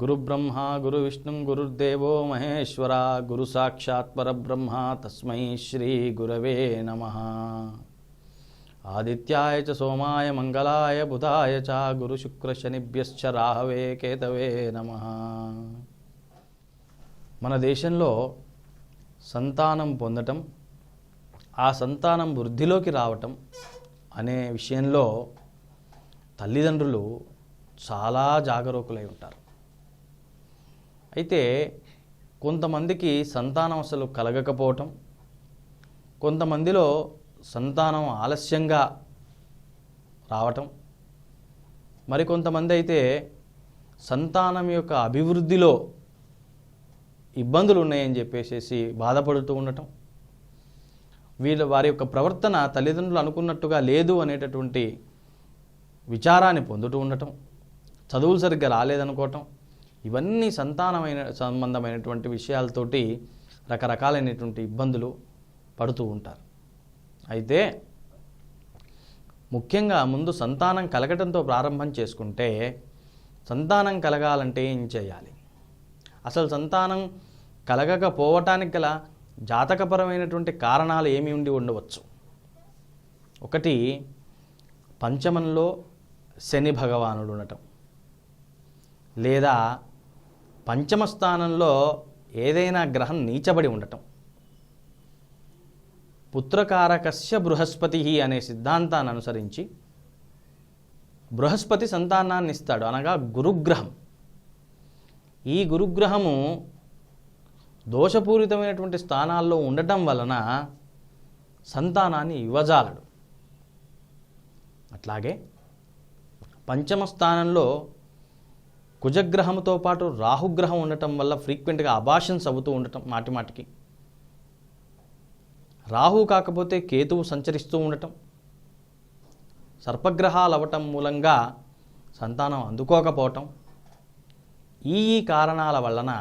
గురుబ్రహ్మ గురు విష్ణు గురుర్దేవో మహేశ్వర గురు సాక్షాత్ పరబ్రహ్మ తస్మై శ్రీ గురవే నమ. ఆదిత్యాయ చ సోమాయ మంగళాయ బుధాయ చ గురు శుక్ర శనిభ్యశ్చ రాహవే కేతవే నమ. మన దేశంలో సంతానం పొందటం ఆ సంతానం వృద్ధిలోకి రావటం అనే విషయంలో తల్లిదండ్రులు చాలా జాగరూకులై ఉంటారు. అయితే కొంతమందికి సంతానం అసలు కలగకపోవటం కొంతమందిలో సంతానం ఆలస్యంగా రావటం మరికొంతమంది అయితే సంతానం యొక్క అభివృద్ధిలో ఇబ్బందులు ఉన్నాయని చెప్పేసి బాధపడుతూ ఉండటం. వీళ్ళ వారి యొక్క ప్రవర్తన తల్లిదండ్రులు అనుకున్నట్టుగా లేదు అనేటటువంటి విచారాన్ని పొందుతూ ఉండటం చదువులు సరిగ్గా రాలేదనుకోవటం ఇవన్నీ సంతానమైన సంబంధమైనటువంటి విషయాలతోటి రకరకాలైనటువంటి ఇబ్బందులు పడుతూ ఉంటారు. అయితే ముఖ్యంగా ముందు సంతానం కలగటంతో ప్రారంభం చేసుకుంటే సంతానం కలగాలంటే ఏం చేయాలి? అసలు సంతానం కలగకపోవటానికి గల జాతకపరమైనటువంటి కారణాలు ఏమి ఉండి ఉండవచ్చు? ఒకటి పంచమంలో శని భగవానుడు ఉండటం. లేదా పంచమ స్థానంలో ఏదైనా గ్రహం నీచబడి ఉండటం. పుత్రకారకస్య బృహస్పతి అనే సిద్ధాంతాన్ని అనుసరించి బృహస్పతి సంతానాన్ని ఇస్తాడు. అనగా గురుగ్రహం. ఈ గురుగ్రహము దోషపూరితమైనటువంటి స్థానాల్లో ఉండటం వలన సంతానాన్ని ఇవ్వజాలడు అట్లాగే పంచమ స్థానంలో కుజగ్రహంతో పాటు రాహుగ్రహం ఉండటం వల్ల ఫ్రీక్వెంట్గా అబాషన్స్ అవుతూ ఉండటం మాటి మాటికి. రాహు కాకపోతే కేతువు సంచరిస్తూ ఉండటం. సర్పగ్రహాలు అవ్వటం మూలంగా సంతానం అందుకోకపోవటం. ఈ కారణాల వలన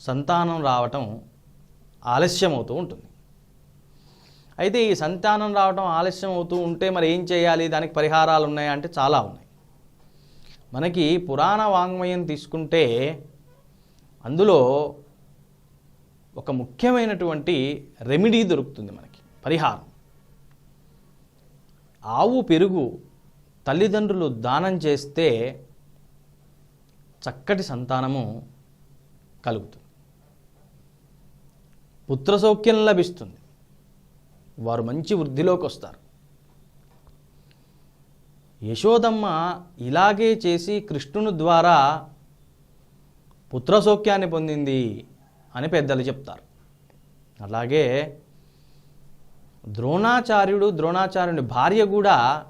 సంతానం రావటం ఆలస్యం అవుతూ ఉంటుంది. అయితే ఈ సంతానం రావటం ఆలస్యం అవుతూ ఉంటే మరి ఏం చేయాలి? దానికి పరిహారాలు ఉన్నాయా అంటే చాలా ఉన్నాయి. మనకి పురాణ వాంగ్మయం తీసుకుంటే అందులో ఒక ముఖ్యమైనటువంటి రెమెడీ దొరుకుతుంది మనకి పరిహారం. ఆవు పెరుగు తల్లిదండ్రులు దానం చేస్తే చక్కటి సంతానము కలుగుతుంది. పుత్ర సౌఖ్యం లభిస్తుంది. వారు మంచి వృద్ధిలోకి వస్తారు యశోదమ్మ ఇలాగే చేసి కృష్ణుని ద్వారా పుత్ర సౌఖ్యాన్ని పొందింది అని పెద్దలు చెప్తారు. అలాగే ద్రోణాచార్యుడు ద్రోణాచార్యుని భార్య కూడా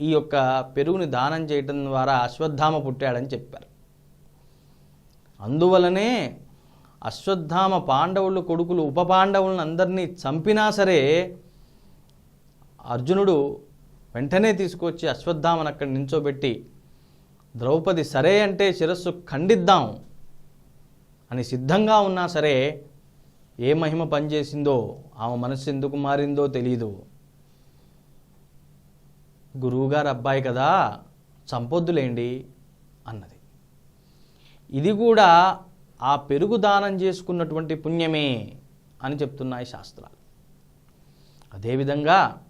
ఈ యొక్క పెరుగుని దానం చేయటం ద్వారా అశ్వత్థామ పుట్టాడని చెప్పారు. అందువలనే అశ్వత్థామ పాండవులు కొడుకులు ఉప పాండవులను అందరినీ చంపినా సరే అర్జునుడు వెంటనే తీసుకొచ్చి అశ్వత్థామను అక్కడ నించోబెట్టి ద్రౌపది సరే అంటే శిరస్సు ఖండిద్దాం. అని సిద్ధంగా ఉన్నా సరే ఏ మహిమ పనిచేసిందో ఆమె మనసు ఎందుకు మారిందో తెలియదు గురువుగారు అబ్బాయి కదా చంపొద్దులేండి అన్నది. ఇది కూడా ఆ పెరుగు దానం చేసుకున్నటువంటి పుణ్యమే అని చెప్తున్నాయి శాస్త్రాలు. అదేవిధంగా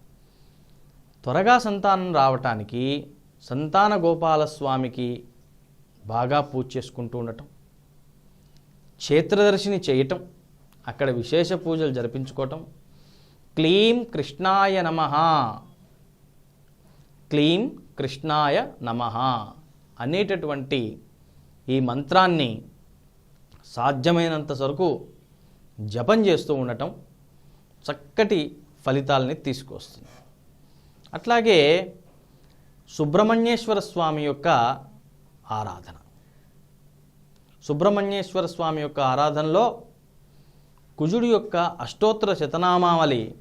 త్వరగా సంతానం రావటానికి సంతాన గోపాలస్వామికి బాగా పూజ చేసుకుంటూ ఉండటం క్షేత్రదర్శిని చేయటం అక్కడ విశేష పూజలు జరిపించుకోవటం. క్లీం కృష్ణాయ నమ. క్లీం కృష్ణాయ నమ అనేటటువంటి ఈ మంత్రాన్ని సాధ్యమైనంత వరకు జపం చేస్తూ ఉండటం చక్కటి ఫలితాలని తీసుకొస్తుంది. అట్లాగే సుబ్రహ్మణ్యేశ్వర స్వామి యొక్క ఆరాధన. సుబ్రహ్మణ్యేశ్వర స్వామి యొక్క ఆరాధనలో కుజుడి యొక్క అష్టోత్తర శతనామావళి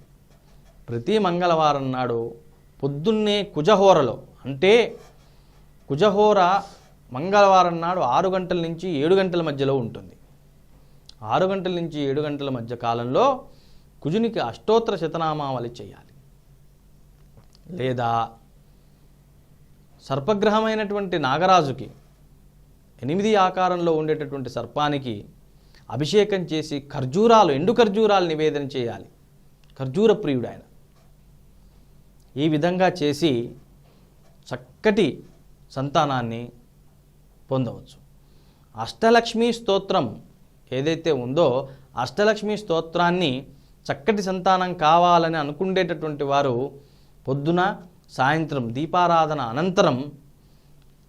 ప్రతి మంగళవారం నాడు పొద్దున్నే కుజహోరలో అంటే కుజహోర మంగళవారం నాడు ఆరు గంటల నుంచి ఏడు గంటల మధ్యలో ఉంటుంది. ఆరు గంటల నుంచి ఏడు గంటల మధ్య కాలంలో కుజునికి అష్టోత్తర శతనామావళి చేయాలి. లేదా సర్పగ్రహమైనటువంటి నాగరాజుకి ఎనిమిది ఆకారంలో ఉండేటటువంటి సర్పానికి అభిషేకం చేసి ఖర్జూరాలు ఎండు ఖర్జూరాలు నివేదన చేయాలి. ఖర్జూర ప్రియుడు ఆయన ఈ విధంగా చేసి చక్కటి సంతానాన్ని పొందవచ్చు. అష్టలక్ష్మి స్తోత్రం ఏదైతే ఉందో అష్టలక్ష్మి స్తోత్రాన్ని చక్కటి సంతానం కావాలని అనుకునేటటువంటి వారు పొద్దున సాయంత్రం దీపారాధన అనంతరం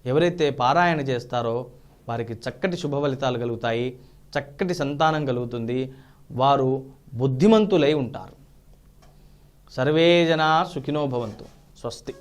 ఎవరైతే పారాయణ చేస్తారో వారికి చక్కటి శుభ ఫలితాలు కలుగుతాయి చక్కటి సంతానం కలుగుతుంది వారు బుద్ధిమంతులై ఉంటారు. సర్వే జనా సుఖినో భవంతు. స్వస్తి.